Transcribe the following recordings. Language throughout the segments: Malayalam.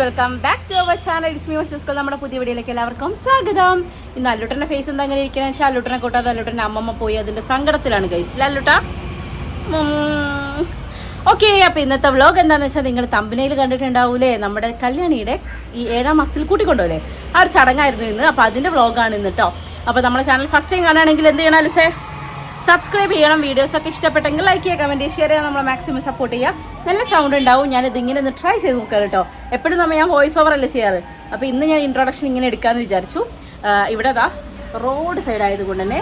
Welcome back to our channel it's me school നമ്മുടെ പുതിയ വീഡിയോയിലേക്ക് എല്ലാവർക്കും സ്വാഗതം. ഇന്ന് അല്ലുട്ടന്റെ ഫേസ് എന്താ അങ്ങനെ ഇരിക്കുന്നത് വെച്ചാൽ അല്ലുട്ടനെ കൂട്ടാതെ അല്ലുട്ടന്റെ അമ്മമ്മ പോയി അതിന്റെ സങ്കടത്തിലാണ് ഗൈസ് അല്ലുട്ട? ഓക്കെ അപ്പോൾ ഇന്നത്തെ വ്ലോഗ് എന്താണെന്ന് വെച്ചാൽ നിങ്ങൾ തമ്പനയിൽ കണ്ടിട്ടുണ്ടാവൂലേ? നമ്മുടെ കല്യാണിയുടെ ഈ ഏഴാം മാസത്തിൽ കൂട്ടിക്കൊണ്ടുപോലേ ആ ഒരു ചടങ്ങായിരുന്നു ഇന്ന്. അപ്പോൾ അതിന്റെ വ്ലോഗാണ് ഇന്ന് കേട്ടോ അപ്പോൾ നമ്മുടെ ചാനൽ ഫസ്റ്റ് ടൈം കാണുകയാണെങ്കിൽ എന്ത് ചെയ്യണം അലസേ? സബ്സ്ക്രൈബ് ചെയ്യണം. വീഡിയോസ് ഒക്കെ ഇഷ്ടപ്പെട്ടെങ്കിൽ ലൈക്ക് ചെയ്യുക കമന്റ് ഷെയർ ചെയ്യാൻ നമ്മളെ മാക്സിമം സപ്പോർട്ട് ചെയ്യുക. നല്ല സൗണ്ട് ഉണ്ടാവും. ഞാനിത് ഇങ്ങനെ ഒന്ന് ട്രൈ ചെയ്ത് നോക്കാം കേട്ടോ. എപ്പോഴും നമ്മൾ ഞാൻ വോയിസ് ഓവർ അല്ലേ ചെയ്യാറ്? അപ്പോൾ ഇന്ന് ഞാൻ ഇൻട്രൊഡക്ഷൻ ഇങ്ങനെ എടുക്കാമെന്ന് വിചാരിച്ചു. ഇവിടെ ദാ റോഡ് സൈഡ് ആയതുകൊണ്ട് തന്നെ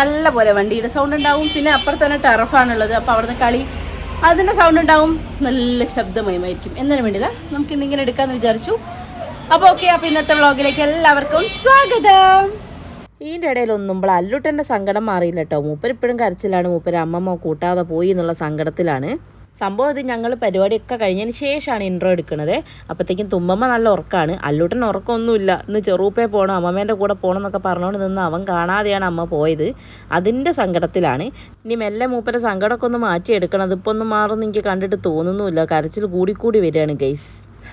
നല്ല പോലെ വണ്ടിയുടെ സൗണ്ട് ഉണ്ടാവും. പിന്നെ അപ്പുറത്ത് തന്നെ ടെറഫാണുള്ളത് അപ്പോൾ അവിടുന്ന് കളി അതിന്റെ സൗണ്ട് ഉണ്ടാവും. നല്ല ശബ്ദമയമായിരിക്കും. എന്നതിന് വേണ്ടിയില്ല? നമുക്ക് ഇന്നിങ്ങനെ എടുക്കാമെന്ന് വിചാരിച്ചു. അപ്പോൾ ഓക്കെ അപ്പോൾ ഇന്നത്തെ വ്ളോഗിലേക്ക് എല്ലാവർക്കും സ്വാഗതം. ഇതിന്റെ ഇടയിലൊന്നും ഇപ്പോൾ അല്ലുട്ടന്റെ സങ്കടം മാറിയില്ല കേട്ടോ. മൂപ്പർ ഇപ്പോഴും കരച്ചിലാണ്. മൂപ്പര് അമ്മമ്മ കൂട്ടാതെ പോയി എന്നുള്ള സങ്കടത്തിലാണ്. സംഭവം ഇത് ഞങ്ങൾ പരിപാടിയൊക്കെ കഴിഞ്ഞതിന് ശേഷമാണ് ഇൻട്രോ എടുക്കുന്നത് അപ്പോഴത്തേക്കും തുമ്പമ്മ നല്ല ഉറക്കമാണ് അല്ലൂട്ടൻ ഉറക്കമൊന്നുമില്ല. ഇന്ന് ചെറുപ്പേ പോകണം അമ്മമ്മേന്റെ കൂടെ പോകണം എന്നൊക്കെ പറഞ്ഞുകൊണ്ട് നിന്ന് അവൻ കാണാതെയാണ് അമ്മ പോയത്. അതിന്റെ സങ്കടത്തിലാണ്. ഇനി മെല്ലെ മൂപ്പരെ സങ്കടമൊക്കെ ഒന്ന് മാറ്റിയെടുക്കണം അതിപ്പോൾ ഒന്നും മാറുമെന്ന് എനിക്ക് കണ്ടിട്ട് തോന്നുന്നുമില്ല. കരച്ചിൽ കൂടിക്കൂടി വരികയാണ് ഗൈസ്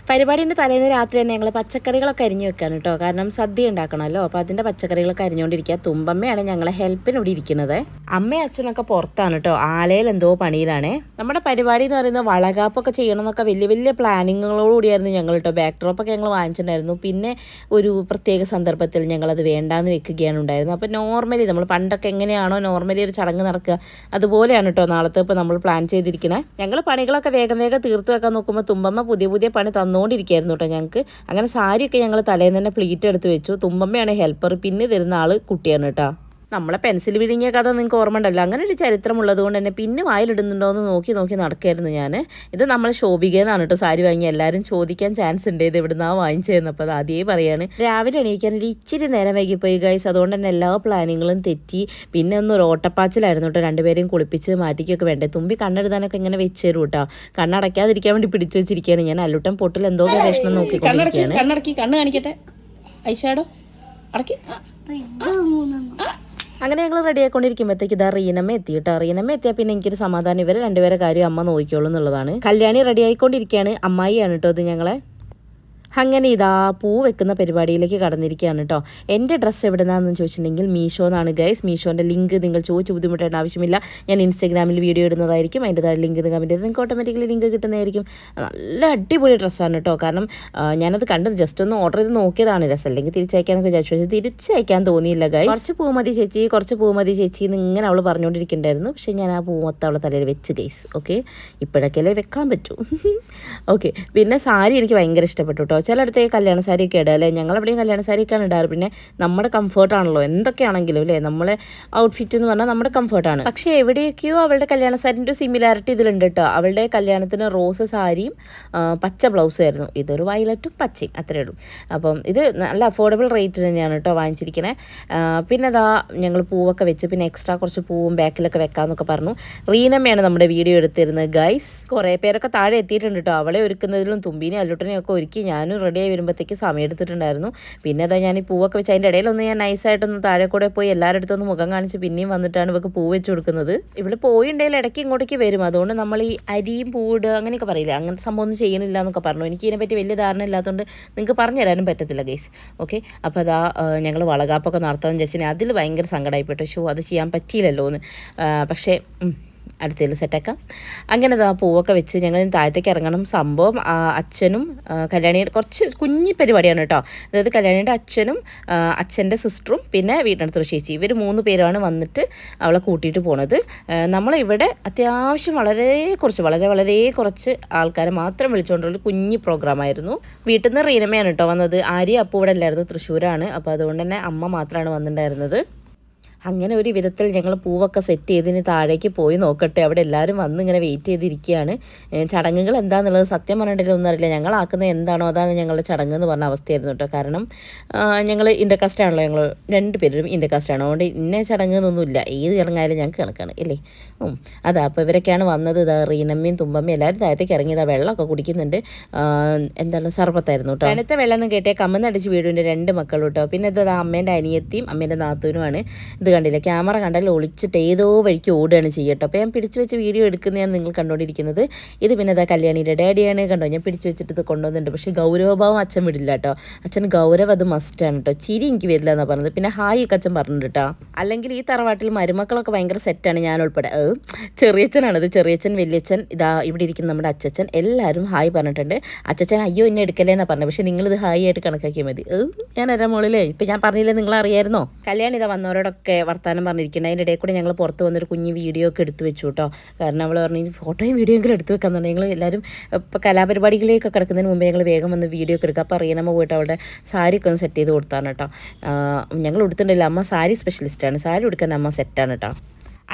പരിപാടിന്റെ തലേന്ന് രാത്രി തന്നെ ഞങ്ങൾ പച്ചക്കറികളൊക്കെ അരിഞ്ഞു വെക്കാണ് കേട്ടോ കാരണം സദ്യ ഉണ്ടാക്കണമല്ലോ. അപ്പോൾ അതിന്റെ പച്ചക്കറികളൊക്കെ അരിഞ്ഞുകൊണ്ടിരിക്കുക തുമ്പമ്മയാണ് ഞങ്ങളെ ഹെൽപ്പിന് ഇവിടെ ഇരിക്കുന്നത്. അമ്മയും അച്ഛനൊക്കെ പുറത്താണ് കേട്ടോ ആലയിൽ എന്തോ പണിയിലാണ്. നമ്മുടെ പരിപാടി എന്ന് പറയുന്നത് വളകാപ്പൊക്കെ ചെയ്യണം എന്നൊക്കെ വലിയ വലിയ പ്ലാനിങ്ങുകളോടുകൂടിയായിരുന്നു ഞങ്ങൾ കേട്ടോ ബാക്ക് ഡ്രോപ്പൊക്കെ ഞങ്ങൾ വാങ്ങിച്ചിട്ടുണ്ടായിരുന്നു. പിന്നെ ഒരു പ്രത്യേക സന്ദർഭത്തിൽ ഞങ്ങളത് വേണ്ടാന്ന് വെക്കുകയാണ് ഉണ്ടായിരുന്നത്. അപ്പോൾ നോർമലി നമ്മൾ പണ്ടൊക്കെ എങ്ങനെയാണോ നോർമലി ഒരു ചടങ്ങ് നടക്കുക. അതുപോലെയാണ് കേട്ടോ നാളത്തെ ഇപ്പോൾ നമ്മൾ പ്ലാൻ ചെയ്തിരിക്കുന്നത് ഞങ്ങൾ പണികളൊക്കെ വേഗം വേഗം തീർത്ത് വെക്കാൻ നോക്കുമ്പോൾ തുമ്പമ്മ പുതിയ പുതിയ പണി തന്നുകൊണ്ടിരിക്കുകയായിരുന്നു കേട്ടോ ഞങ്ങൾക്ക്. അങ്ങനെ സാരിയൊക്കെ ഞങ്ങൾ തലേന്ന് തന്നെ പ്ലീറ്റ് എടുത്ത് വെച്ചു. തുമ്പമ്മയാണ് ഹെൽപ്പർ പിന്നെ തരുന്ന ആൾ കുട്ടിയാണ് കേട്ടോ. നമ്മളെ പെൻസിൽ വിഴുങ്ങിയ കഥ നിങ്ങൾക്ക് ഓർമ്മ ഉണ്ടല്ലോ അങ്ങനെ ഒരു ചരിത്രമുള്ളത് കൊണ്ട് തന്നെ പിന്നെ വായിലിടുന്നുണ്ടോ എന്ന് നോക്കി നോക്കി നടക്കായിരുന്നു ഞാൻ ഇത് നമ്മൾ ശോഭികയെന്നാണ് കേട്ടോ സാരി വാങ്ങി എല്ലാവരും ചോദിക്കാൻ ചാൻസ് ഉണ്ട്. ഇത് ഇവിടുന്ന് വാങ്ങിച്ചതെന്ന് അപ്പോൾ അത് ആദ്യമേ പറയാണ്. രാവിലെ എണീക്കാൻ ഒരു ഇച്ചിരി നേരം വൈകിപ്പോയി ഗൈസ് അതുകൊണ്ട് തന്നെ എല്ലാ പ്ലാനിങ്ങളും തെറ്റി. പിന്നെ ഒന്ന് ഒരു ഓട്ടപ്പാച്ചിലായിരുന്നു കേട്ടോ രണ്ടുപേരെയും കുളിപ്പിച്ച് മാറ്റിക്കൊക്കെ വേണ്ടേ. തുമ്പി കണ്ണെഴുതാനൊക്കെ ഇങ്ങനെ വെച്ച് തരും കേട്ടോ കണ്ണടയ്ക്കാതിരിക്കാൻ വേണ്ടി പിടിച്ചു വെച്ചിരിക്കുകയാണ്. ഞാൻ അല്ലുട്ടൻ പൊട്ടിൽ എന്തോ ഗവേഷണം നോക്കിക്കൊണ്ടിരിക്കുകയാണ്. കണ്ണടക്കി കണ്ണ് കാണിക്കട്ടെ? ഐഷാഡോ അടക്കി. അങ്ങനെ ഞങ്ങൾ റെഡി ആയിക്കൊണ്ടിരിക്കുമ്പോഴത്തേക്ക് ഇതാ റീനമ്മ എത്തി കേട്ടോ റീനമ്മ എത്തിയാൽ പിന്നെ എനിക്കൊരു സമാധാനം ഇവരെ രണ്ടുപേരെ കാര്യം അമ്മ നോക്കിയോളൂ എന്നുള്ളതാണ്. കല്യാണി റെഡി ആയിക്കൊണ്ടിരിക്കുകയാണ് അമ്മായിയാണ് കേട്ടോ ഇത് ഞങ്ങളെ. അങ്ങനെ ഇതാ പൂ വെക്കുന്ന പരിപാടിയിലേക്ക് കടന്നിരിക്കുകയാണ് കേട്ടോ എന്റെ ഡ്രസ്സ് എവിടെന്നാന്ന് ചോദിച്ചിട്ടുണ്ടെങ്കിൽ മീഷോ എന്നാണ് ഗൈസ്. മീഷോന്റെ ലിങ്ക് നിങ്ങൾ ചോദിച്ച് ബുദ്ധിമുട്ടേണ്ട ആവശ്യമില്ല. ഞാൻ ഇൻസ്റ്റാഗ്രാമിൽ വീഡിയോ ഇടുന്നതായിരിക്കും. അതിന്റെ താഴെ ലിങ്ക് നിങ്ങൾ കമന്റ് ചെയ്ത് നിങ്ങൾക്ക് ഓട്ടോമാറ്റിക്കലി ലിങ്ക് കിട്ടുന്നതായിരിക്കും. നല്ല അടിപൊളി ഡ്രസ്സാണ് കേട്ടോ കാരണം ഞാനത് കണ്ടത് ജസ്റ്റ് ഒന്ന് ഓർഡർ ചെയ്ത് നോക്കിയതാണ്. രസം അല്ലെങ്കിൽ തിരിച്ചയക്കാന്നൊക്കെ വിചാരിച്ചു. പക്ഷേ തിരിച്ചയക്കാൻ തോന്നിയില്ല ഗൈസ്. കുറച്ച് പൂ മതി ചേച്ചി കുറച്ച് പൂ മതി ചേച്ചി എന്ന് ഇങ്ങനെ അവൾ പറഞ്ഞുകൊണ്ടിരിക്കുന്നുണ്ടായിരുന്നു. പക്ഷേ ഞാൻ ആ പൂ മൊത്തം അവളെ തലയിൽ വെച്ച് ഗൈസ്. ഓക്കെ? ഇപ്പോഴൊക്കെയല്ലേ വെക്കാൻ പറ്റൂ. ഓക്കെ. പിന്നെ സാരി എനിക്ക് ഭയങ്കര ഇഷ്ടപ്പെട്ടു കേട്ടോ ചിലയിടത്തേക്ക് കല്യാണ സാരി ഒക്കെ ഇടുക അല്ലേ? ഞങ്ങളെവിടെയും കല്യാണ സാരിയൊക്കെയാണ് ഇടാറ്. പിന്നെ നമ്മുടെ കംഫർട്ടാണല്ലോ എന്തൊക്കെയാണെങ്കിലും അല്ലേ? നമ്മളെ ഔട്ട്ഫിറ്റ് എന്ന് പറഞ്ഞാൽ നമ്മുടെ കംഫർട്ടാണ് പക്ഷേ എവിടെയൊക്കെയോ അവളുടെ കല്യാണ സാരിന്റെ സിമിലാരിറ്റി ഇതിലുണ്ട് കേട്ടോ. അവളുടെ കല്യാണത്തിന് റോസ് സാരിയും പച്ച ബ്ലൗസും ആയിരുന്നു. ഇതൊരു വയലറ്റും പച്ചയും അത്രയേ ഉള്ളൂ. അപ്പം ഇത് നല്ല അഫോർഡബിൾ റേറ്റ് തന്നെയാണ് കേട്ടോ വാങ്ങിച്ചിരിക്കണേ. പിന്നെ അതാ ഞങ്ങൾ പൂവൊക്കെ വെച്ച് പിന്നെ എക്സ്ട്രാ കുറച്ച് പൂവും ബാക്കിലൊക്കെ വെക്കാമെന്നൊക്കെ പറഞ്ഞു. റീനമ്മയാണ് നമ്മുടെ വീഡിയോ എടുത്തിരുന്നത്. ഗൈസ് കുറേ പേരൊക്കെ താഴെ എത്തിയിട്ടുണ്ട് കേട്ടോ. അവളെ ഒരുക്കുന്നതിലും തുമ്പിനെ അല്ലുട്ടനെയും ഒക്കെ ഒരുക്കി ഞാനും റെഡിയായി വരുമ്പോഴത്തേക്ക് സമയം എടുത്തിട്ടുണ്ടായിരുന്നു. പിന്നെ അതാ ഞാൻ ഈ പൂവൊക്കെ വെച്ച് അതിന്റെ ഇടയിലൊന്ന് ഞാൻ നൈസായിട്ടൊന്ന് താഴെ കൂടെ പോയി എല്ലാവരുടെ അടുത്തൊന്ന് മുഖം കാണിച്ച് പിന്നെയും വന്നിട്ടാണ് ഇവർക്ക് പൂ വെച്ച് കൊടുക്കുന്നത്. ഇവൾ പോയിണ്ടെങ്കിൽ ഇടയ്ക്ക് ഇങ്ങോട്ടേക്ക് വരും. അതുകൊണ്ട് നമ്മൾ ഈ അരിയും പൂവിടുക അങ്ങനെയൊക്കെ പറയില്ല? അങ്ങനത്തെ സംഭവം ഒന്നും ചെയ്യണില്ല എന്നൊക്കെ പറഞ്ഞു. എനിക്ക് ഇതിനെപ്പറ്റി വലിയ ധാരണ ഇല്ലാത്തതുകൊണ്ട് നിങ്ങൾക്ക് പറഞ്ഞു തരാനും പറ്റത്തില്ല ഗൈസ് ഓക്കെ അപ്പോൾ അതാ ഞങ്ങൾ വളകാപ്പൊക്കെ നടത്താൻ ജസ്റ്റിന് അതിൽ ഭയങ്കര സങ്കടമായിപ്പെട്ടു ഷോ അത് ചെയ്യാൻ പറ്റിയില്ലല്ലോ എന്ന് പക്ഷേ അടുത്തതിൽ സെറ്റാക്കാം അങ്ങനെ ആ പൂവൊക്കെ വെച്ച് ഞങ്ങൾ താഴത്തേക്ക് ഇറങ്ങണം. സംഭവം അച്ഛനും കല്യാണിയുടെ കുറച്ച് കുഞ്ഞി പരിപാടിയാണ് കേട്ടോ. അതായത് കല്യാണിയുടെ അച്ഛനും അച്ഛന്റെ സിസ്റ്ററും പിന്നെ വീട്ടിനടുത്തൊരു ചേച്ചി. ഇവർ മൂന്ന് പേരാണ് വന്നിട്ട് അവളെ കൂട്ടിയിട്ട് പോണത്. നമ്മളിവിടെ അത്യാവശ്യം വളരെ കുറച്ച് വളരെ വളരെ കുറച്ച് ആൾക്കാരെ മാത്രം വിളിച്ചുകൊണ്ടുള്ള കുഞ്ഞി പ്രോഗ്രാമായിരുന്നു വീട്ടിൽ നിന്ന് റീനമ്മയാണ് കേട്ടോ വന്നത്. ആര്യ അപ്പോൾ ഇവിടെ അല്ലായിരുന്നു തൃശ്ശൂരാണ്. അപ്പോൾ അതുകൊണ്ട് തന്നെ അമ്മ മാത്രമാണ് വന്നിട്ടുണ്ടായിരുന്നത് അങ്ങനെ ഒരു വിധത്തിൽ ഞങ്ങൾ പൂവൊക്കെ സെറ്റ് ചെയ്തിന് താഴേക്ക് പോയി നോക്കട്ടെ. അവിടെ എല്ലാവരും വന്ന് ഇങ്ങനെ വെയിറ്റ് ചെയ്തിരിക്കുകയാണ്. ചടങ്ങുകൾ എന്താണെന്നുള്ളത് സത്യം പറഞ്ഞിട്ടില്ല ഒന്നും അറിയില്ല. ഞങ്ങൾ ആക്കുന്നത് എന്താണോ അതാണ് ഞങ്ങളുടെ ചടങ്ങ് എന്ന് പറഞ്ഞ അവസ്ഥയായിരുന്നു കേട്ടോ കാരണം ഞങ്ങൾ ഇന്റർകാസ്റ്റ് ആണല്ലോ ഞങ്ങൾ രണ്ട് പേരും ഇന്റർകാസ്റ്റ് ആണ്. അതുകൊണ്ട് ഇന്ന ചടങ്ങ് എന്നൊന്നുമില്ല ഏത് ചടങ്ങായാലും ഞങ്ങൾക്ക് കണക്കാണ് ഇല്ലേ. അതാ അപ്പോൾ ഇവരൊക്കെയാണ് വന്നത്. ഇതാ റീനമ്മയും തുമ്പമ്മയും എല്ലാവരും താഴത്തേക്ക് ഇറങ്ങിയതാ വെള്ളമൊക്കെ കുടിക്കുന്നുണ്ട്. എന്താണ് സർബത്തായിരുന്നു കേട്ടോ അടുത്ത വെള്ളം എന്ന് കേട്ടേ കമ്മന്നടിച്ച് വീടുണ്ട് രണ്ട് മക്കളും കേട്ടോ പിന്നെ ഇത് അമ്മേന്റെ അനിയത്തിയും അമ്മേന്റെ നാത്തൂനുമാണ്. ഇത് കണ്ടില്ല? ക്യാമറ കണ്ടാൽ ഒളിച്ചിട്ട് ഏതോ വഴിക്ക് ഓടുകയാണ് ചെയ്യട്ടോ അപ്പോൾ ഞാൻ പിടിച്ചു വെച്ച് വീഡിയോ എടുക്കുന്നതാണ് നിങ്ങൾ കണ്ടുകൊണ്ടിരിക്കുന്നത്. ഇത് പിന്നെ ഇതാ കല്യാണിയുടെ ഡാഡിയാണ് കണ്ടോ? ഞാൻ പിടിച്ചു വെച്ചിട്ട് ഇത് കൊണ്ടുവന്നിട്ടുണ്ട്. പക്ഷേ ഗൗരവഭാവം അച്ഛൻ വിടില്ല കേട്ടോ. അച്ഛൻ ഗൗരവം അത് മസ്റ്റാണ് കേട്ടോ. ചിരി എനിക്ക് വരില്ല എന്നാണ് പറഞ്ഞത്. പിന്നെ ഹായ് ഒക്കെ അച്ഛൻ പറഞ്ഞിട്ട് കേട്ടോ. അല്ലെങ്കിൽ ഈ തറവാട്ടിൽ മരുമക്കളൊക്കെ ഭയങ്കര സെറ്റാണ് ഞാൻ ഉൾപ്പെടെ. ചെറിയച്ഛനാണത്. ചെറിയച്ഛൻ വലിയച്ഛൻ ഇതാ ഇവിടെ ഇരിക്കുന്ന നമ്മുടെ അച്ഛൻ എല്ലാവരും ഹായ് പറഞ്ഞിട്ടുണ്ട്. അച്ഛൻ അയ്യോ എന്നെ എടുക്കല്ലേ എന്നാണ് പറഞ്ഞത്. പക്ഷേ നിങ്ങളിത് ഹായ് ആയിട്ട് കണക്കാക്കിയാൽ മതി. ഞാൻ അര മുകളിലേ ഇപ്പം ഞാൻ പറഞ്ഞില്ലേ നിങ്ങൾ അറിയായിരുന്നോ കല്യാണം വന്നവരോടൊക്കെ വർത്താനം പറഞ്ഞിരിക്കുന്നത് അതിന്റെ ഇടയിൽ കൂടെ ഞങ്ങൾ പുറത്ത് വന്നൊരു കുഞ്ഞ് വീഡിയോ ഒക്കെ എടുത്തു വെച്ചു കേട്ടോ. കാരണം അവൾ പറഞ്ഞു ഇനി ഫോട്ടോയും വീഡിയോ എങ്കിലും എടുത്ത് വെക്കാൻ തന്നെ ഞങ്ങൾ എല്ലാവരും ഇപ്പോൾ കലാപരിപാടികളിലേക്കൊക്കെ കിടക്കുന്നതിന് മുമ്പേ ഞങ്ങൾ വേഗം വന്ന് വീഡിയോ ഒക്കെ എടുക്കുക. അപ്പോൾ അറിയണമ്മ പോയിട്ട് അവളുടെ സാരി ഒക്കെ ഒന്ന് സെറ്റ് ചെയ്ത് കൊടുത്താണ് കേട്ടോ. ഞങ്ങൾ എടുത്തിട്ടുണ്ടല്ലോ അമ്മ സാരി സ്പെഷ്യലിസ്റ്റാണ് സാരി എടുക്കാൻ അമ്മ സെറ്റാണ് കേട്ടോ.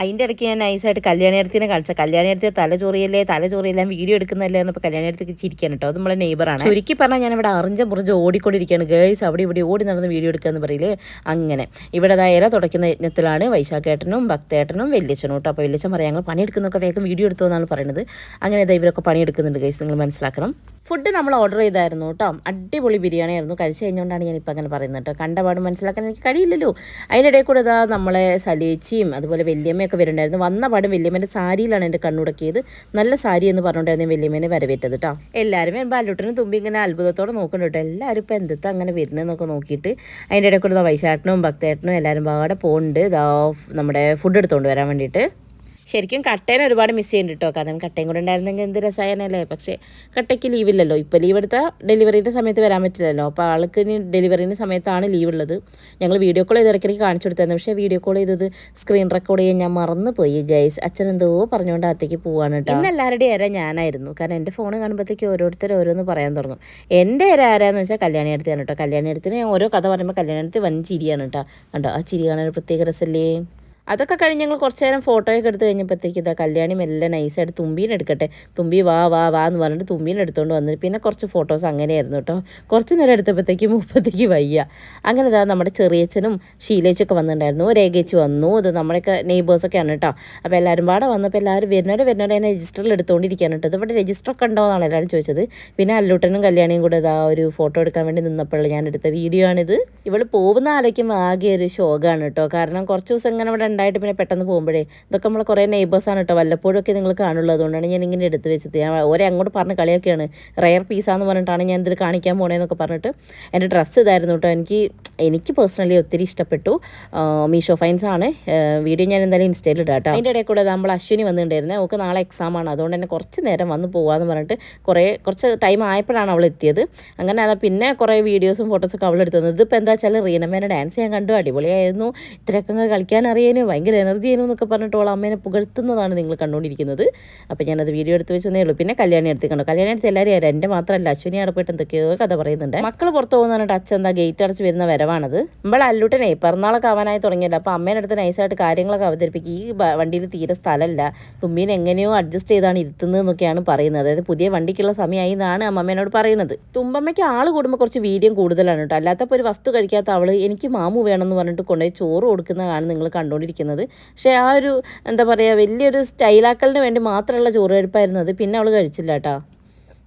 അതിന്റെ ഇടയ്ക്ക് ഞാൻ നൈസായിട്ട് കല്യാണത്തിനെ കാണിച്ച. കല്യാണിയർത്തിയെ തലചോറിയല്ലേ തലചോറിയെല്ലാം വീഡിയോ എടുക്കുന്നല്ലേ എന്നപ്പോൾ കല്യാണിയർത്തിക്ക് ചിരിക്കാൻ കേട്ടോ. അത് നമ്മളെ നെയ്ബറാണ് ചുരുക്കി പറഞ്ഞാൽ ഞാൻ ഇവിടെ അറിഞ്ച മുറിഞ്ച് ഓടിക്കൊണ്ടിരിക്കുകയാണ്. ഗേൾസ് അവിടെ ഇവിടെ ഓടി നടന്ന് വീഡിയോ എടുക്കുക എന്ന് പറയില്ലേ? അങ്ങനെ. ഇവിടെ ഇല തുടയ്ക്കുന്ന യജ്ഞത്തിലാണ് വൈശാഖേട്ടനും ഭക്തേട്ടനും വല്യച്ഛനും കേട്ടോ. അപ്പോൾ വെല്ലിച്ചൻ പറയാം ഞങ്ങൾ പണിയെടുക്കുന്നൊക്കെ വേഗം വീഡിയോ എടുത്തു എന്നാണ് പറയുന്നത് അങ്ങനെ ഇതാ ഇവരൊക്കെ പണിയെടുക്കുന്നുണ്ട് ഗൈസ് നിങ്ങൾ മനസ്സിലാക്കണം. ഫുഡ് നമ്മൾ ഓർഡർ ചെയ്തായിരുന്നു കേട്ടോ. അടിപൊളി ബിരിയാണി ആയിരുന്നു. കഴിച്ചു കഴിഞ്ഞുകൊണ്ടാണ് ഞാനിപ്പോൾ അങ്ങനെ പറയുന്നത് കേട്ടോ. കണ്ടപാട് മനസ്സിലാക്കാൻ എനിക്ക് കഴിയില്ലല്ലോ. അതിനിടയിൽ കൂടെ ഇതാ നമ്മളെ സലേച്ചിയും അതുപോലെ വല്യമ്മയൊക്കെ വരുന്നുണ്ടായിരുന്നു. വന്ന പാടും വല്യമ്മേന്റെ സാരിയിലാണ് എന്റെ കണ്ണുടക്കിയത്. നല്ല സാരി എന്ന് പറഞ്ഞുകൊണ്ടായിരുന്നു വല്യമ്മേനെ വരവേറ്റത് കേട്ടോ എല്ലാവരും ബാലുട്ടനും തുമ്പി ഇങ്ങനെ അത്ഭുതത്തോടെ നോക്കുന്നുണ്ട് എല്ലാവരും ഇപ്പോൾ എന്തൊക്കെ അങ്ങനെ വരുന്നതെന്നൊക്കെ നോക്കിയിട്ട് അതിന്റെ ഇടയിൽ കൂടെ വൈശാട്ടനും ഭക്തേട്ടനും എല്ലാവരും പാടെ പോകുന്നുണ്ട് ഇതാ നമ്മുടെ ഫുഡ് എടുത്തുകൊണ്ട് വരാൻ വേണ്ടിയിട്ട്. ശരിക്കും കട്ടേനെ ഒരുപാട് മിസ് ചെയ്യുന്നുണ്ട് കേട്ടോ കാരണം കട്ടയും കൂടെ ഉണ്ടായിരുന്നെങ്കിൽ എന്ത് രസായനല്ലേ പക്ഷേ കട്ടയ്ക്ക് ലീവില്ലല്ലോ ഇപ്പോൾ ലീവ് എടുത്താൽ ഡെലിവറിന്റെ സമയത്ത് വരാൻ പറ്റില്ലല്ലോ. അപ്പോൾ ആൾക്ക് ഇനി ഡെലിവറിന്റെ സമയത്താണ് ലീവ് ഉള്ളത്. ഞങ്ങൾ വീഡിയോ കോൾ ചെയ്ത് ഇടയ്ക്കിടയ്ക്ക് കാണിച്ചു കൊടുത്തായിരുന്നു. പക്ഷേ വീഡിയോ കോൾ ചെയ്തത് സ്ക്രീൻ റെക്കോർഡ് ചെയ്യാൻ ഞാൻ മറന്നു പോയി ഗൈസ് അച്ഛൻ എന്തോ പറഞ്ഞുകൊണ്ട് അകത്തേക്ക് പോവാണ് കേട്ടോ ഇന്ന് എല്ലാവരുടെയും ഏര ഞാനായിരുന്നു. കാരണം എന്റെ ഫോൺ കാണുമ്പോഴത്തേക്ക് ഓരോരുത്തർ ഓരോന്ന് പറയാൻ തുടങ്ങും. എന്റെ ഏര ആരാന്ന് വെച്ചാൽ കല്യാണി അടുത്താണ് കേട്ടോ കല്യാണി അടുത്തിന് ഓരോ കഥ പറയുമ്പോൾ കല്യാണി അടുത്ത് വൻ ചിരിയാണ് കേട്ടോ കണ്ടോ? ആ ചിരി കാണാൻ പ്രത്യേക രസമല്ലേ അതൊക്കെ കഴിഞ്ഞ് ഞങ്ങൾ കുറച്ച് നേരം ഫോട്ടോയൊക്കെ എടുത്ത് കഴിഞ്ഞപ്പോഴത്തേക്ക് ഇതാ കല്യാണി മെല്ലെ നൈസായിട്ട് തുമ്പീനെ എടുക്കട്ടെ. തുമ്പി വാ വാ വാ എന്ന് പറഞ്ഞിട്ട് തുമ്പീനെ എടുത്തുകൊണ്ട് വന്നു. പിന്നെ കുറച്ച് ഫോട്ടോസ് അങ്ങനെയായിരുന്നു കേട്ടോ. കുറച്ച് നേരം എടുത്തപ്പോഴത്തേക്ക് മുപ്പത്തേക്ക് വയ്യ. അങ്ങനെ ഇതാ നമ്മുടെ ചെറിയച്ഛനും ഷീലേച്ചൊക്കെ വന്നിട്ടുണ്ടായിരുന്നു. രേഖേച്ച് വന്നു. ഇത് നമ്മുടെയൊക്കെ നെയ്ബേഴ്സൊക്കെയാണ് കേട്ടോ. അപ്പോൾ എല്ലാവരും പാടെ വന്നപ്പോൾ എല്ലാവരും വരുന്നവരെ വരുന്നവരെ തന്നെ രജിസ്റ്ററിൽ എടുത്തുകൊണ്ടിരിക്കുകയാണ് കേട്ടോ. ഇവിടെ രജിസ്റ്റർ ഒക്കെ ഉണ്ടോ എന്നാണ് എല്ലാവരും ചോദിച്ചത്. പിന്നെ അല്ലൂട്ടനും കല്യാണിയും കൂടെ ഇതാ ഒരു ഫോട്ടോ എടുക്കാൻ വേണ്ടി നിന്നപ്പോൾ ഞാൻ എടുത്ത വീഡിയോ ആണിത്. ഇവൾ പോകുന്ന ആലോചിക്കുമ്പോൾ ആകെ ഒരു ശോകമാണ് കേട്ടോ. കാരണം കുറച്ച് ദിവസം ഇങ്ങനെ ഇവിടെ ഉണ്ടായിട്ട് പിന്നെ പെട്ടെന്ന് പോകുമ്പോഴേ ഇതൊക്കെ നമ്മൾ കുറേ നെയ്ബേഴ്സാണ് കേട്ടോ വല്ലപ്പോഴൊക്കെ നിങ്ങൾ കാണുള്ളൂ അതുകൊണ്ടാണ് ഞാൻ ഇങ്ങനെ എടുത്ത് വെച്ചത്. ഞാൻ ഒരേ അങ്ങോട്ട് പറഞ്ഞ് കളിയൊക്കെയാണ്. റയർ പീസാന്ന് പറഞ്ഞിട്ടാണ് ഞാൻ ഇതിൽ കാണിക്കാൻ പോണേന്നൊക്കെ പറഞ്ഞിട്ട് എന്റെ ഡ്രസ്സ് ഇതായിരുന്നു കേട്ടോ എനിക്ക് എനിക്ക് പേഴ്സണലി ഒത്തിരി ഇഷ്ടപ്പെട്ടു. മീഷോ ഫൈൻസ് ആണ്. വീഡിയോ ഞാൻ എന്തായാലും ഇൻസ്റ്റയിൽ ഇടാം കേട്ടോ അതിന്റെ ഇടയിൽ കൂടെ നമ്മൾ അശ്വിനി വന്നിട്ടുണ്ടായിരുന്നത് അവൾക്ക് നാളെ എക്സാം ആണ്. അതുകൊണ്ട് തന്നെ കുറച്ച് നേരം വന്ന് പോകാമെന്ന് പറഞ്ഞിട്ട് കുറേ കുറച്ച് ടൈം ആയപ്പോഴാണ് അവൾ എത്തിയത്. അങ്ങനെ അതാ പിന്നെ കുറേ വീഡിയോസും ഫോട്ടോസൊക്കെ അവൾ എടുത്തത് ഇതിപ്പോൾ എന്താ വെച്ചാൽ റീനമ്മേനെ ഡാൻസ് ചെയ്യാൻ കണ്ടു. അടിപൊളിയായിരുന്നു. ഇത്രയൊക്കെ കളിക്കാൻ അറിയാനും. ഭയങ്കര എനർജി ആയിരുന്നു എന്നൊക്കെ പറഞ്ഞിട്ട് ഓൾ അമ്മേനെ പുകഴ്ത്തുന്നതാണ് നിങ്ങൾ കണ്ടുകൊണ്ടിരിക്കുന്നത്. അപ്പോൾ ഞാനത് വീഡിയോ എടുത്ത് വെച്ചതേ ഉള്ളൂ. പിന്നെ കല്യാണി എടുത്ത് കണ്ടു. കല്യാണി എടുത്ത് എല്ലാവരും ആരും എന്റെ മാത്രമല്ല അശ്വിനി അവിടെ പോയിട്ട് എന്തൊക്കെയോ കഥ പറയുന്നുണ്ട്. മക്കൾ പുറത്ത് പോകുന്ന പറഞ്ഞിട്ട് അച്ഛൻ എന്താ ഗേറ്റ് അടച്ച് വരുന്ന വരവാണത്. നമ്മൾ അല്ലൂട്ടനെ പിറന്നാളൊക്കെ ആവാനായി തുടങ്ങിയല്ലോ. അപ്പോൾ അമ്മേന്റെ അടുത്ത് നൈസായിട്ട് കാര്യങ്ങളൊക്കെ അവതരിപ്പിക്കും. ഈ വണ്ടിയിൽ തീരെ സ്ഥലമല്ല തുമ്മീനെ എങ്ങനെയോ അഡ്ജസ്റ്റ് ചെയ്താണ് ഇരുത്തുന്നത് എന്നൊക്കെയാണ് പറയുന്നത്. അതായത് പുതിയ വണ്ടിക്കുള്ള സമയമായി എന്നാണ് അമ്മമ്മേനോട് പറയുന്നത്. തുമ്പമ്മയ്ക്ക് ആൾ കൂടുമ്പോൾ കുറച്ച് വീര്യം കൂടുതലാണ് കേട്ടോ. അല്ലാത്തപ്പോൾ ഒരു വസ്തു കഴിക്കാത്ത അവൾ എനിക്ക് മാമു വേണമെന്ന് പറഞ്ഞിട്ട് കൊണ്ടുപോയി ചോറ് കൊടുക്കുന്നതാണ് നിങ്ങൾ കണ്ടുകൊണ്ടിരിക്കുന്നത്. പക്ഷേ ആ ഒരു എന്താ പറയുക വലിയൊരു സ്റ്റൈലാക്കലിന് വേണ്ടി മാത്രമുള്ള ചോറ് അത് പിന്നെ അവൾ കഴിച്ചില്ല കേട്ടോ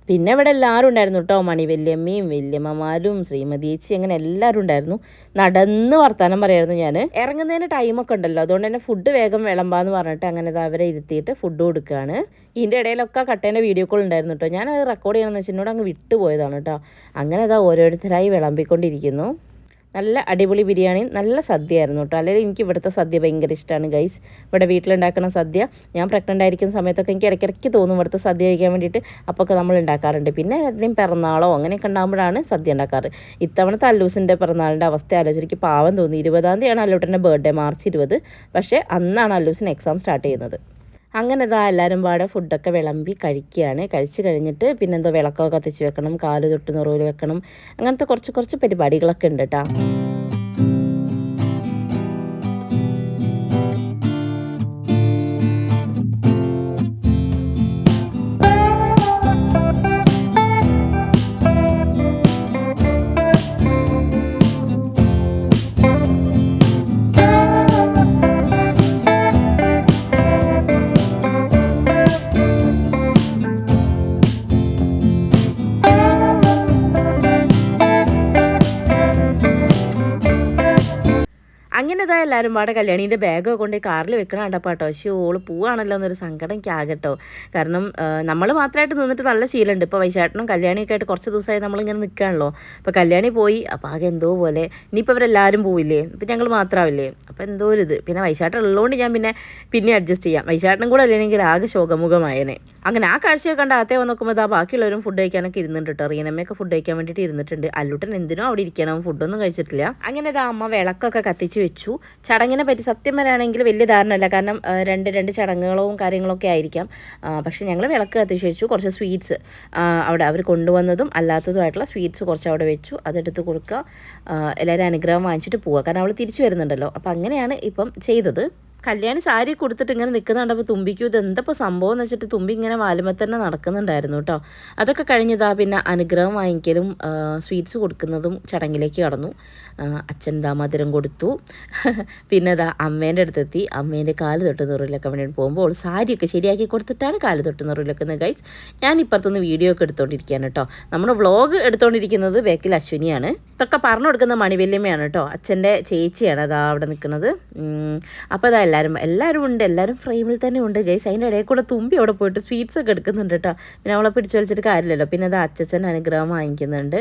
പിന്നെ ഇവിടെ എല്ലാവരും ഉണ്ടായിരുന്നു കേട്ടോ മണി വല്യമ്മയും വല്യമ്മമാരും ശ്രീമതി ചേച്ചി അങ്ങനെ എല്ലാവരും ഉണ്ടായിരുന്നു. നടന്ന് വർത്താനം പറയായിരുന്നു ഞാൻ ഇറങ്ങുന്നതിന് ടൈമൊക്കെ ഉണ്ടല്ലോ. അതുകൊണ്ട് തന്നെ ഫുഡ് വേഗം വിളമ്പാന്ന് പറഞ്ഞിട്ട് അങ്ങനെ അവരെ ഇരുത്തിയിട്ട് ഫുഡ് കൊടുക്കുകയാണ്. ഇതിന്റെ ഇടയിലൊക്കെ കട്ടേന്റെ വീഡിയോ കോൾ ഉണ്ടായിരുന്നു കേട്ടോ ഞാൻ അത് റെക്കോർഡ് ചെയ്യണമെന്ന് വെച്ചിട്ടുണ്ടെങ്കിൽ അങ്ങ് വിട്ടുപോയതാണ് കേട്ടോ അങ്ങനെ അതാ ഓരോരുത്തരായി വിളമ്പിക്കൊണ്ടിരിക്കുന്നു. നല്ല അടിപൊളി ബിരിയാണിയും നല്ല സദ്യ ആയിരുന്നു കേട്ടോ. അല്ലെങ്കിൽ എനിക്ക് ഇവിടുത്തെ സദ്യ ഭയങ്കര ഇഷ്ടമാണ് ഗൈസ് ഇവിടെ വീട്ടിലുണ്ടാക്കുന്ന സദ്യ ഞാൻ പ്രഗ്നന്റ് ആയിരിക്കുന്ന സമയത്തൊക്കെ എനിക്ക് ഇടയ്ക്കിടയ്ക്ക് തോന്നും ഇവിടുത്തെ സദ്യ കഴിക്കാൻ വേണ്ടിയിട്ട് അപ്പോൾ നമ്മൾ ഉണ്ടാക്കാറുണ്ട്. പിന്നെ എന്തെങ്കിലും പിറന്നാളോ അങ്ങനെയൊക്കെ ഉണ്ടാകുമ്പോഴാണ് സദ്യ ഉണ്ടാക്കാറ്. ഇത്തവണത്തെ അല്ലൂസിന്റെ പിറന്നാളിന്റെ അവസ്ഥ ആലോചിച്ച് പാവം തോന്നി. ഇരുപതാം തീയതിയാണ് അല്ലൂട്ടന്റെ ബർത്ത്ഡേ മാർച്ച് ഇരുപത്. പക്ഷേ അന്നാണ് അല്ലൂസിന് എക്സാം സ്റ്റാർട്ട് ചെയ്യുന്നത്. അങ്ങനെ ഇതാ എല്ലാവരും പാടെ ഫുഡൊക്കെ വിളമ്പി കഴിക്കുകയാണ്. കഴിച്ച് കഴിഞ്ഞിട്ട് പിന്നെന്തോ വിളക്കൊക്കെ കത്തിച്ച് വെക്കണം കാൽ തൊട്ട് നിറവിൽ വെക്കണം അങ്ങനത്തെ കുറച്ച് കുറച്ച് പരിപാടികളൊക്കെ ഉണ്ട് കേട്ടോ ഇതാ എല്ലാവരും പാടെ കല്യാണീന്റെ ബാഗ് കൊണ്ട് കാറിൽ വെക്കണ കണ്ടപ്പോൾ കേട്ടോ പക്ഷേ ഓൾ പോവാണല്ലോ എന്നൊരു സങ്കടം എനിക്ക് ആകട്ടോ കാരണം നമ്മൾ മാത്രമായിട്ട് നിന്നിട്ട് നല്ല ശീലമുണ്ട്. ഇപ്പോൾ വൈശാട്ടനും കല്യാണിയൊക്കെ ആയിട്ട് കുറച്ച് ദിവസമായി നമ്മളിങ്ങനെ നിൽക്കുകയാണല്ലോ അപ്പോൾ കല്യാണി പോയി അപ്പോൾ ആകെ എന്തോ പോലെ. ഇനിയിപ്പോൾ അവരെല്ലാവരും പോവില്ലേ? ഇപ്പം ഞങ്ങൾ മാത്രമാവില്ലേ അപ്പോൾ എന്തോ ഒരു ഇത്. പിന്നെ വൈശാട്ടൻ ഉള്ളതുകൊണ്ട് ഞാൻ പിന്നെ പിന്നെ അഡ്ജസ്റ്റ് ചെയ്യാം. വൈശാട്ടനും കൂടെ അല്ലെങ്കിൽ ആകെ ശോകമുഖമായേനെ. അങ്ങനെ ആ കാഴ്ചയൊക്കെ കണ്ട് അകത്തേ വന്ന് നോക്കുമ്പോൾ ആ ബാക്കിയുള്ളവരും ഫുഡ് കഴിക്കാനൊക്കെ ഇരുന്നിട്ട് കേട്ടോ റീനമ്മയൊക്കെ ഫുഡ് കഴിക്കാൻ വേണ്ടിയിട്ട് ഇരുന്നിട്ടുണ്ട്. അല്ലുട്ടൻ എന്തിനും അവിടെ ഇരിക്കണം ഫുഡൊന്നും കഴിച്ചിട്ടില്ല. അങ്ങനെ ഇതാ അമ്മ വിളക്കൊക്കെ കത്തിച്ച് വെച്ചു. ചടങ്ങിനെ പറ്റി സത്യം പറയുകയാണെങ്കിൽ വലിയ ധാരണ അല്ല. കാരണം രണ്ട് രണ്ട് ചടങ്ങുകളും കാര്യങ്ങളൊക്കെ ആയിരിക്കാം. പക്ഷേ ഞങ്ങൾ വിളക്ക് കത്തിച്ച് വെച്ചു കുറച്ച് സ്വീറ്റ്സ് അവിടെ അവർ കൊണ്ടുവന്നതും അല്ലാത്തതുമായിട്ടുള്ള സ്വീറ്റ്സ് കുറച്ച് അവിടെ വെച്ചു. അതെടുത്ത് കൊടുക്കുക. എല്ലാവരും അനുഗ്രഹം വാങ്ങിച്ചിട്ട് പോവുക. കാരണം അവൾ തിരിച്ചു വരുന്നുണ്ടല്ലോ. അപ്പോൾ അങ്ങനെയാണ് ഇപ്പം ചെയ്തത്. കല്യാണി സാരി കൊടുത്തിട്ട് ഇങ്ങനെ നിൽക്കുന്നുണ്ടപ്പോൾ തുമ്പിക്കും ഇത് എന്തപ്പോൾ സംഭവം എന്ന് വെച്ചിട്ട് തുമ്പി ഇങ്ങനെ വാലുമ്പോൾ തന്നെ നടക്കുന്നുണ്ടായിരുന്നു കേട്ടോ അതൊക്കെ കഴിഞ്ഞതാ പിന്നെ അനുഗ്രഹം വാങ്ങിക്കലും സ്വീറ്റ്സ് കൊടുക്കുന്നതും ചടങ്ങിലേക്ക് കടന്നു. അച്ഛൻ ദാ മധുരം കൊടുത്തു. പിന്നെ ദാ അമ്മേന്റെ അടുത്തെത്തി. അമ്മേന്റെ കാൽ തൊട്ട് നിറയിലൊക്കെ വേണ്ടി പോകുമ്പോൾ സാരിയൊക്കെ ശരിയാക്കി കൊടുത്തിട്ടാണ് കാൽ തൊട്ട് നിറയിലൊക്കുന്നത് ഗൈസ് ഞാൻ ഇപ്പുറത്തുനിന്ന് വീഡിയോ ഒക്കെ എടുത്തുകൊണ്ടിരിക്കുകയാണ് കേട്ടോ നമ്മുടെ വ്ളോഗ് എടുത്തുകൊണ്ടിരിക്കുന്നത് ബേക്കിൽ അശ്വിനിയാണ്. ഇതൊക്കെ പറഞ്ഞു കൊടുക്കുന്ന മണിവല്യമ്മയാണ് കേട്ടോ അച്ഛന്റെ ചേച്ചിയാണ് അതാ അവിടെ നിൽക്കുന്നത്. അപ്പോൾ അതാ എല്ലാവരും എല്ലാവരും ഉണ്ട് എല്ലാവരും ഫ്രെയിമിൽ തന്നെ ഉണ്ട്. ഗൈസ് അതിന്റെ ഇടയിൽ കൂടെ തുമ്പി അവിടെ പോയിട്ട് സ്വീറ്റ്സ് ഒക്കെ എടുക്കുന്നുണ്ട് കേട്ടോ. പിന്നെ അവളെ പിടിച്ചു വലിച്ചിട്ട് കാര്യമില്ലല്ലോ. പിന്നെ അത് അച്ഛൻ അനുഗ്രഹം വാങ്ങിക്കുന്നുണ്ട്.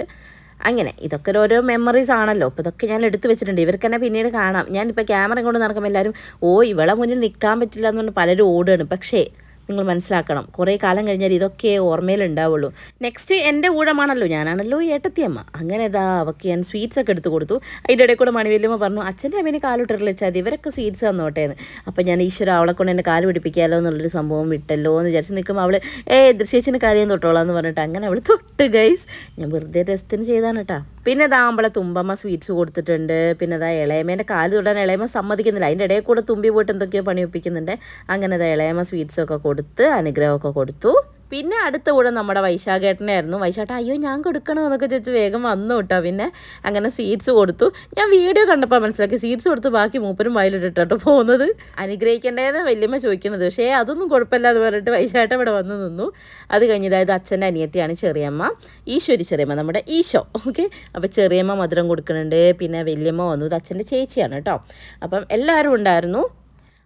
അങ്ങനെ ഇതൊക്കെ ഓരോ മെമ്മറീസ് ആണല്ലോ. അപ്പോൾ ഇതൊക്കെ ഞാൻ എടുത്തു വെച്ചിട്ടുണ്ട്. ഇവർക്ക് തന്നെ പിന്നീട് കാണാം. ഞാനിപ്പോൾ ക്യാമറ കൊണ്ട് നടക്കുമ്പോൾ എല്ലാവരും ഓ ഇവളെ മുന്നിൽ നിൽക്കാൻ പറ്റില്ല എന്ന് പറഞ്ഞ് പലരും ഓടുകയാണ്. പക്ഷേ നിങ്ങൾ മനസ്സിലാക്കണം. കുറേ കാലം കഴിഞ്ഞാൽ ഇതൊക്കെ ഓർമ്മയിൽ ഉണ്ടാവുള്ളൂ നെക്സ്റ്റ് എന്റെ ഊഴമാണല്ലോ ഞാനാണല്ലോ ഏട്ടത്തിയമ്മ. അങ്ങനെ ഇതാ അവക്ക് ഞാൻ സ്വീറ്റ്സ് ഒക്കെ എടുത്ത് കൊടുത്തു. അതിന്റെ ഇടയിൽ കൂടെ മണിവല്യമ്മ പറഞ്ഞു അച്ഛന്റെ അമ്മേനെ കാലിട്ടിട്ട് വെച്ചാൽ ഇവരൊക്കെ സ്വീറ്റ്സ് തന്നോട്ടെ എന്ന് അപ്പം ഞാൻ ഈശ്വര അവളെ കൊണ്ട് എന്റെ കാൽ പിടിപ്പിക്കാമല്ലോ എന്നുള്ളൊരു സംഭവം വിട്ടല്ലോ എന്ന് വിചാരിച്ച് നിൽക്കുമ്പോൾ അവൾ ഏ ദൃശ്യച്ചിന് കാര്യം തൊട്ടോളാം എന്ന് പറഞ്ഞിട്ട് അങ്ങനെ അവൾ തൊട്ട് ഗൈസ് ഞാൻ വെറുതെ രസത്തിന് ചെയ്താണ് കേട്ടോ പിന്നെ ഇതാ അമ്പളെ തുമ്പമ്മ സ്വീറ്റ്സ് കൊടുത്തിട്ടുണ്ട്. പിന്നെ ഇതാ ഇളയമേന്റെ കാൽ തൊടാൻ ഇളയമ സമ്മതിക്കുന്നില്ല. അതിന്റെ ഇടയിൽ കൂടെ തുമ്പി പോയിട്ട് എന്തൊക്കെയോ പണി ഒപ്പിക്കുന്നുണ്ട്. അങ്ങനെ ഇതാ ഇളയമ സ്വീറ്റ്സ് ഒക്കെ കൊടുത്ത് അനുഗ്രഹമൊക്കെ കൊടുത്തു. പിന്നെ അടുത്ത കൂടെ നമ്മുടെ വൈശാഖേട്ടനായിരുന്നു. വൈശാട്ട അയ്യോ ഞാൻ കൊടുക്കണോ എന്നൊക്കെ ചോദിച്ച് വേഗം വന്നു കേട്ടോ. പിന്നെ അങ്ങനെ സ്വീറ്റ്സ് കൊടുത്തു. ഞാൻ വീഡിയോ കണ്ടപ്പോൾ മനസ്സിലാക്കി സ്വീറ്റ്സ് കൊടുത്ത് ബാക്കി മൂപ്പരും വയലിട്ടിട്ടോ പോകുന്നത്. അനുഗ്രഹിക്കേണ്ടതെന്ന് വല്യമ്മ ചോദിക്കുന്നത്. പക്ഷേ അതൊന്നും കുഴപ്പമില്ല എന്ന് പറഞ്ഞിട്ട് വൈശാട്ട ഇവിടെ വന്ന് നിന്നു. അത് കഴിഞ്ഞ് അതായത് അച്ഛന്റെ അനിയത്തിയാണ് ചെറിയമ്മ. ഈശ്വരി ചെറിയമ്മ നമ്മുടെ ഈശോ. ഓക്കെ? അപ്പോൾ ചെറിയമ്മ മധുരം കൊടുക്കുന്നുണ്ട്. പിന്നെ വലിയമ്മ വന്നു. അച്ഛന്റെ ചേച്ചിയാണ് കേട്ടോ. അപ്പം എല്ലാവരും ഉണ്ടായിരുന്നു.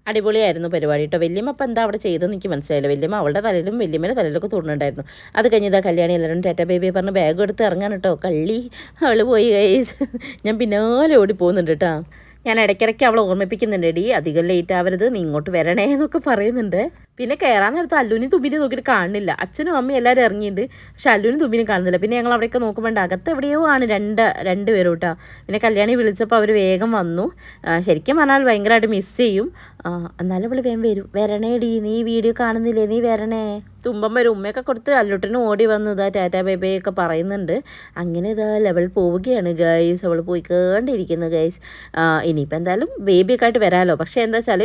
അടിപൊളിയായിരുന്നു പരിപാടി കേട്ടോ വല്യമ്മ അപ്പം എന്താ അവിടെ ചെയ്തതെന്ന് എനിക്ക് മനസ്സിലായില്ല. വല്യമ്മ അവളുടെ തലയിലും വല്യമ്മയുടെ തലയിലൊക്കെ തൊടുന്നുണ്ടായിരുന്നു അത് കഴിഞ്ഞതാ കല്യാണി എല്ലാവരും ടാറ്റ ബേബി പറഞ്ഞ് ബാഗ് എടുത്ത് ഇറങ്ങാൻ കേട്ടോ കള്ളി അവൾ പോയി കൈസ് ഞാൻ പിന്നാലെ ഓടി പോകുന്നുണ്ട് കേട്ടോ ഞാൻ ഇടയ്ക്കിടയ്ക്ക് അവളെ ഓർമ്മിപ്പിക്കുന്നുണ്ട്. ഡി അധികം ലേറ്റ് ആവരുത്. നീ ഇങ്ങോട്ട് വരണേ എന്നൊക്കെ പറയുന്നുണ്ട്. പിന്നെ കയറാൻ നേരത്ത് അല്ലുവിനും തുമ്പിനെ നോക്കിയിട്ട് കാണുന്നില്ല. അച്ഛനും അമ്മയും എല്ലാവരും ഇറങ്ങിയിട്ടുണ്ട് പക്ഷെ അല്ലുവിനും തുമ്പിനും കാണുന്നില്ല. പിന്നെ ഞങ്ങൾ അവിടെയൊക്കെ നോക്കുമ്പോൾ അകത്ത് എവിടെയോ ആണ് രണ്ട് രണ്ട് പേരും കേട്ടോ പിന്നെ കല്യാണി വിളിച്ചപ്പോൾ അവർ വേഗം വന്നു. ശരിക്കും പറഞ്ഞാൽ ഭയങ്കരമായിട്ട് മിസ് ചെയ്യും. എന്നാലും അവൾ വേഗം വരും. വരണേടി നീ വീഡിയോ കാണുന്നില്ലേ? നീ വരണേ. തുമ്പം വരും ഉമ്മയൊക്കെ കൊടുത്ത് അല്ലുട്ടിന് ഓടി വന്ന് ഇതാ ടാറ്റ ബേബയൊക്കെ പറയുന്നുണ്ട്. അങ്ങനെ ഇതാ ലെവൽ പോവുകയാണ് ഗൈസ് അവൾ പോയി കേണ്ടിരിക്കുന്നു ഗൈസ് ഇനിയിപ്പോൾ എന്തായാലും ബേബിയൊക്കെ ആയിട്ട് വരാമല്ലോ പക്ഷേ എന്താ വെച്ചാൽ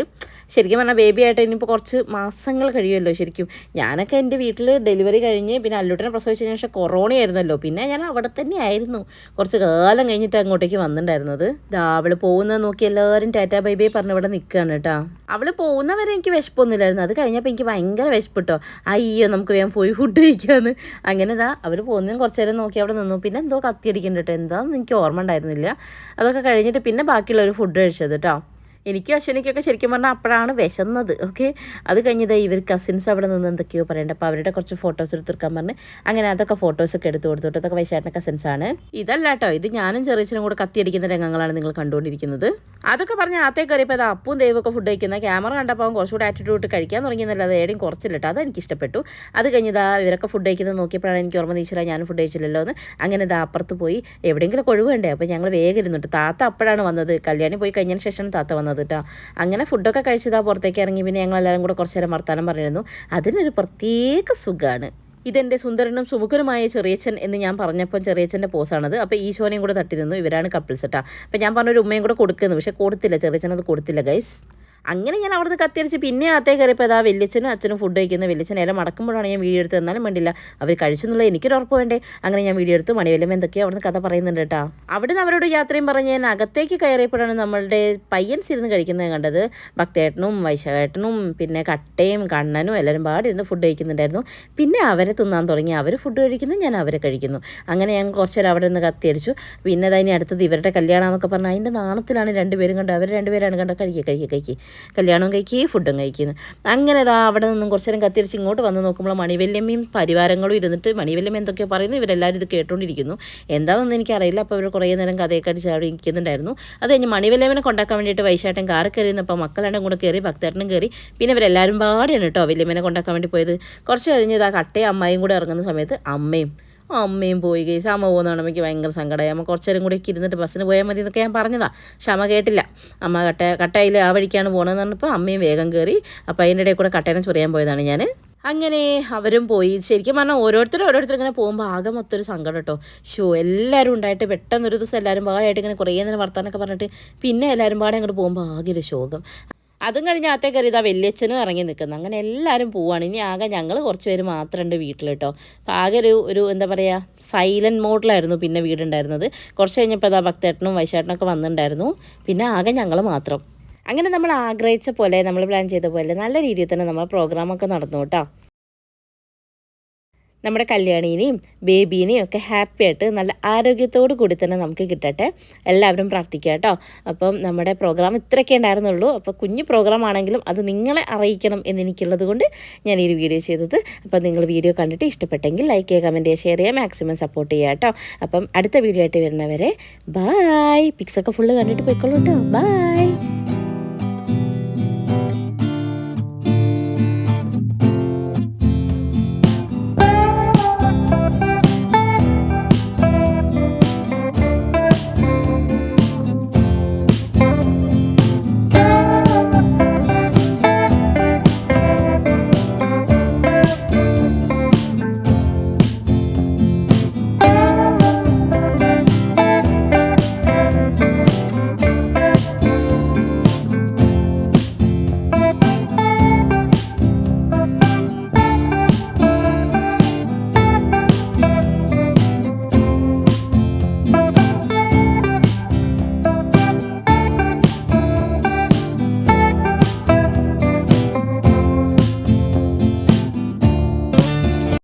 ശരിക്കും പറഞ്ഞാൽ ബേബിയായിട്ട് ഇനിയിപ്പോൾ കുറച്ച് മാസങ്ങൾ കഴിയുമല്ലോ ശരിക്കും. ഞാനൊക്കെ എന്റെ വീട്ടിൽ ഡെലിവറി കഴിഞ്ഞ് പിന്നെ അല്ലുട്ടനെ പ്രസവിച്ചതിന് ശേഷം കൊറോണ ആയിരുന്നല്ലോ പിന്നെ ഞാൻ അവിടെ തന്നെ ആയിരുന്നു. കുറച്ച് കാലം കഴിഞ്ഞിട്ട് അങ്ങോട്ടേക്ക് വന്നിട്ടുണ്ടായിരുന്നത് ദാ അവൾ പോകുന്നത് നോക്കി എല്ലാവരും ടാറ്റാ ബൈ ബൈ പറഞ്ഞ് ഇവിടെ നിൽക്കുകയാണ് കേട്ടോ അവൾ പോകുന്നവരെ എനിക്ക് വിശപ്പൊന്നുമില്ലായിരുന്നു. അത് കഴിഞ്ഞപ്പോൾ എനിക്ക് ഭയങ്കര വിശപ്പിട്ടോ. അയ്യോ നമുക്ക് വേഗം പോയി ഫുഡ് കഴിക്കാമെന്ന് അങ്ങനെ ഇതാ അവർ പോകുന്നതും കുറച്ച് നേരം നോക്കി അവിടെ നിന്നു. പിന്നെ എന്തോ കത്തിയടിക്കണ്ട കേട്ടോ എന്താണെന്ന് എനിക്ക് ഓർമ്മ ഉണ്ടായിരുന്നില്ല. അതൊക്കെ കഴിഞ്ഞിട്ട് പിന്നെ ബാക്കിയുള്ളവർ ഫുഡ് കഴിച്ചത് കേട്ടോ എനിക്ക് അശ്വനിക്കൊക്കെ ശരിക്കും പറഞ്ഞാൽ അപ്പോഴാണ് വിശന്നത് ഓക്കെ അത് കഴിഞ്ഞത് ഇവർ കസിൻസ് അവിടെ നിന്ന് എന്തൊക്കെയോ പറയണ്ട. അപ്പോൾ അവരുടെ കുറച്ച് ഫോട്ടോസ് എടുത്തെടുക്കാൻ പറഞ്ഞ് അങ്ങനെ അതൊക്കെ ഫോട്ടോസൊക്കെ എടുത്ത് കൊടുത്തു. അതൊക്കെ വൈശാട്ടിന്റെ കസിൻസ് ആണ്. കേട്ടോ ഇത് ഞാനും ചെറിയച്ചനും കൂടെ കത്തിയടിക്കുന്ന രംഗങ്ങളാണ് നിങ്ങൾ കണ്ടുകൊണ്ടിരിക്കുന്നത്. അതൊക്കെ പറഞ്ഞ് ആത്തേ കയറിയപ്പോൾ അത് അപ്പും ദൈവമൊക്കെ ഫുഡ് കഴിക്കുന്ന ക്യാമറ കണ്ടപ്പോൾ കുറച്ചുകൂടെ ആറ്റിറ്റ്യൂഡ് കഴിക്കാൻ തുടങ്ങിയെന്നല്ലാതെ ഏടെയും കുറച്ചില്ല കേട്ടോ അത് എനിക്ക് ഇഷ്ടപ്പെട്ടു. അത് കഴിഞ്ഞതാ ഇവരൊക്കെ ഫുഡ് കഴിക്കുന്നത് നോക്കിയപ്പോഴാണ് എനിക്ക് ഓർമ്മ നീച്ചില്ല ഞാനും ഫുഡ് കഴിച്ചില്ലല്ലോ എന്ന്. അങ്ങനെ ഇതാ അപ്പുറത്ത് പോയി. എവിടെയെങ്കിലും കൊഴുവേണ്ടേ അപ്പോൾ ഞങ്ങൾ വേഗം ഇരുന്നിട്ട് താത്ത അപ്പോഴാണ് വന്നത്. കല്യാണി പോയി കഴിഞ്ഞതിന് ശേഷം താത്ത വന്നത്. കേട്ടോ അങ്ങനെ ഫുഡൊക്കെ കഴിച്ചതാ പുറത്തേക്ക് ഇറങ്ങി. പിന്നെ ഞങ്ങൾ എല്ലാവരും കൂടെ കുറച്ച് നേരം വർത്താനം പറഞ്ഞിരുന്നു. അതിനൊരു പ്രത്യേക സുഖമാണ് ഇതെന്റെ സുന്ദരനും സുമുഖനുമായ ചെറിയച്ചൻ എന്ന് ഞാൻ പറഞ്ഞപ്പോൾ ചെറിയച്ചന്റെ പോസാണത്. അപ്പോൾ ഈശോനെയും കൂടെ തട്ടി നിന്നു ഇവരാണ് കപ്പിൾസ് കേട്ടോ അപ്പോൾ ഞാൻ പറഞ്ഞൊരു ഉമ്മയും കൂടെ കൊടുക്കുന്നു. പക്ഷേ കൊടുത്തില്ല. ചെറിയച്ചൻ അത് കൊടുത്തില്ല ഗൈസ് അങ്ങനെ ഞാൻ അവിടുന്ന് കത്തിരിച്ച് പിന്നെ അകത്തേ കയറിയപ്പോൾ അതാ വലിയച്ഛനും അച്ഛനും ഫുഡ് കഴിക്കുന്ന. വലിയച്ഛൻ നേരെ മടക്കുമ്പോഴാണ് ഞാൻ വീഡിയോ എടുത്ത് തന്നാലും വേണ്ടില്ല. അവർ കഴിച്ചെന്നുള്ളത് എനിക്കൊരു ഉറപ്പ് വേണ്ടേ? അങ്ങനെ ഞാൻ വീഡിയോ എടുത്ത്. മണിവല്ലം എന്തൊക്കെയോ അവിടുന്ന് കഥ പറയുന്നുണ്ട് കേട്ടോ. അവിടുന്ന് അവരോട് യാത്രയും പറഞ്ഞ് ഞാൻ അകത്തേക്ക് കയറിയപ്പോഴാണ് നമ്മളുടെ പയ്യൻസ് ഇരുന്ന് കഴിക്കുന്നത് കണ്ടത്. ഭക്തേട്ടനും വൈശാഖേട്ടനും പിന്നെ കട്ടയും കണ്ണനും എല്ലാവരും പാടി ഇരുന്ന് ഫുഡ് കഴിക്കുന്നുണ്ടായിരുന്നു. പിന്നെ അവരെ തിന്നാൻ തുടങ്ങി. അവർ ഫുഡ് കഴിക്കുന്നു ഞാൻ അവരെ കഴിക്കുന്നു. അങ്ങനെ ഞങ്ങൾ കുറച്ച് നേരം അവിടെ നിന്ന് കത്തിയടിച്ചു. പിന്നെ അതിന് അടുത്തത് ഇവരുടെ കല്യാണമെന്നൊക്കെ പറഞ്ഞാൽ അതിന്റെ നാണത്തിലാണ് രണ്ടുപേരും കണ്ട് അവർ രണ്ടുപേരാണ് കണ്ട കഴിക്കുക കഴിക്കുക കഴിക്കുക കല്യാണവും കഴിക്കുകയും ഫുഡും കഴിക്കുന്നത് അങ്ങനെ ഇതാ അവിടെ നിന്നും കുറച്ച് നേരം കത്തിരിച്ച് ഇങ്ങോട്ട് വന്ന് നോക്കുമ്പോൾ മണിവല്യമ്മയും പരിവാരങ്ങളും ഇരുന്നിട്ട് മണിവല്യമ്മ എന്തൊക്കെയോ പറയുന്നു. ഇവരെല്ലാവരും ഇത് കേട്ടുകൊണ്ടിരിക്കുന്നു എന്താണെന്ന് എനിക്കറിയില്ല. അപ്പോൾ ഇവർ കുറേ നേരം കഥയൊക്കെ അടിച്ച് അവിടെ ഇരിക്കുന്നുണ്ടായിരുന്നു. അത് കഴിഞ്ഞ് മണിവല്യമ്മനെ കൊണ്ടാക്കാൻ വേണ്ടിയിട്ട് വൈശാട്ടൻ കാറ് കയറിയിരുന്നപ്പോൾ മക്കളെണ്ണം കൂടെ കയറി ഭക്തേട്ടനും കയറി. പിന്നെ ഇവരെല്ലാവരും പാടിയാണ് കേട്ടോ വല്യമ്മനെ കൊണ്ടാക്കാൻ വേണ്ടി പോയത്. കുറച്ച് കഴിഞ്ഞ് ഇതാ കട്ടയും അമ്മയും കൂടെ ഇറങ്ങുന്ന സമയത്ത് അമ്മയും അമ്മയും പോയി കേസ് അമ്മ പോകുന്നതാണ് എനിക്ക് ഭയങ്കര സങ്കടമായി അമ്മ കുറച്ചേരം കൂടി ഇരുന്നിട്ട് ബസ്സിന് പോയാൽ മതി എന്നൊക്കെ ഞാൻ പറഞ്ഞതാ. പക്ഷെ അമ്മ കേട്ടില്ല. അമ്മ കട്ട കട്ടയിൽ ആ വഴിക്കാണ് പോകണമെന്ന് പറഞ്ഞപ്പോൾ അമ്മയും വേഗം കയറി അപ്പോൾ അതിന്റെ ഇടയിൽ കൂടെ കട്ടേനെ ചൊറിയാൻ പോയതാണ് ഞാൻ. അങ്ങനെ അവരും പോയി. ശരിക്കും പറഞ്ഞാൽ ഓരോരുത്തരും ഓരോരുത്തരും ഇങ്ങനെ പോകുമ്പോൾ ആകെ മൊത്തൊരു സങ്കടം കേട്ടോ. ഷോ എല്ലാവരും ഉണ്ടായിട്ട് പെട്ടെന്ന് ഒരു ദിവസം എല്ലാവരും പാടായിട്ട് ഇങ്ങനെ കുറേ നേരം വർത്താനൊക്കെ പറഞ്ഞിട്ട് പിന്നെ എല്ലാവരും പാടെ അങ്ങോട്ട് പോകുമ്പോൾ ആകെ ഒരു ശോകം. അതും കഴിഞ്ഞ് അകത്തെ കയറി ഇതാ വലിയച്ഛനും ഇറങ്ങി നിൽക്കുന്നു അങ്ങനെ എല്ലാവരും പോവാണ്. ഇനി ആകെ ഞങ്ങൾ കുറച്ച് പേര് മാത്രമുണ്ട് വീട്ടിൽ കേട്ടോ അപ്പോൾ ആകെ ഒരു ഒരു എന്താ പറയുക സൈലന്റ് മോഡിലായിരുന്നു പിന്നെ വീടുണ്ടായിരുന്നത്. കുറച്ച് കഴിഞ്ഞപ്പോൾ ഇതാ ഭക്തേട്ടനും വൈശേട്ടനൊക്കെ വന്നിട്ടുണ്ടായിരുന്നു പിന്നെ ആകെ ഞങ്ങൾ മാത്രം. അങ്ങനെ നമ്മൾ ആഗ്രഹിച്ച പോലെ നമ്മൾ പ്ലാൻ ചെയ്ത പോലെ നല്ല രീതിയിൽ തന്നെ നമ്മൾ പ്രോഗ്രാമൊക്കെ നടന്നു കേട്ടോ. നമ്മുടെ കല്യാണീനെയും ബേബീനെയും ഒക്കെ ഹാപ്പി ആയിട്ട് നല്ല ആരോഗ്യത്തോടു കൂടി തന്നെ നമുക്ക് കിട്ടട്ടെ. എല്ലാവരും പ്രാർത്ഥിക്കുക കേട്ടോ. അപ്പം നമ്മുടെ പ്രോഗ്രാം ഇത്രയൊക്കെ ഉണ്ടായിരുന്നുള്ളൂ. അപ്പോൾ കുഞ്ഞു പ്രോഗ്രാം ആണെങ്കിലും അത് നിങ്ങളെ അറിയിക്കണം എന്നെനിക്കുള്ളത് കൊണ്ട് ഞാൻ ഈ വീഡിയോ ചെയ്തത്. അപ്പം നിങ്ങൾ വീഡിയോ കണ്ടിട്ട് ഇഷ്ടപ്പെട്ടെങ്കിൽ ലൈക്ക് ചെയ്യുക കമന്റ് ചെയ്യുക ഷെയർ ചെയ്യുക മാക്സിമം സപ്പോർട്ട് ചെയ്യുക കേട്ടോ. അപ്പം അടുത്ത വീഡിയോ ആയിട്ട് വരുന്നവരെ ബായ് പിക്സൊക്കെ ഫുള്ള് കണ്ടിട്ട് പോയിക്കോളൂ കേട്ടോ. ബായ്